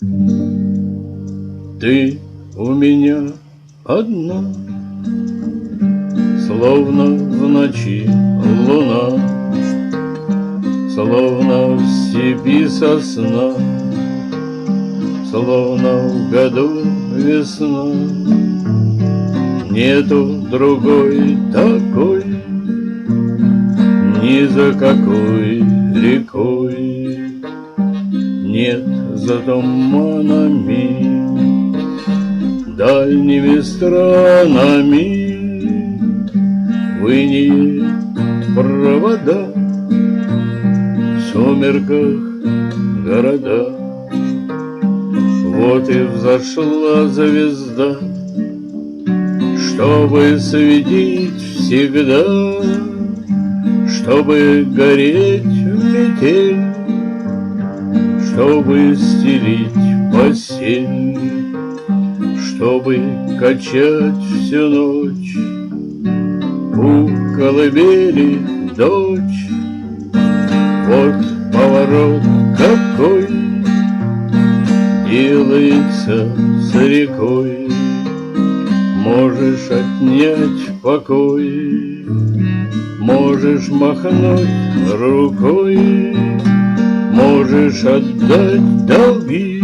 Ты у меня одна, Словно в ночи луна, Словно в степи сосна, Словно в году весна. Нету другой такой, Ни за какой рекой, Нет за туманами, Дальними странами, В инее провода, В сумерках города. Вот и взошла звезда, Чтобы светить всегда, Чтобы гореть в метель, Чтобы стелить постель, Чтобы качать всю ночь У колыбели дочь. Вот поворот какой делается с рекой. Можешь отнять покой, можешь махнуть рукой, можешь отдать долги,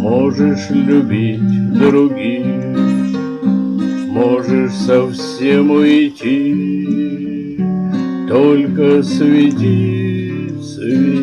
можешь любить других, можешь совсем уйти, только свети, свети.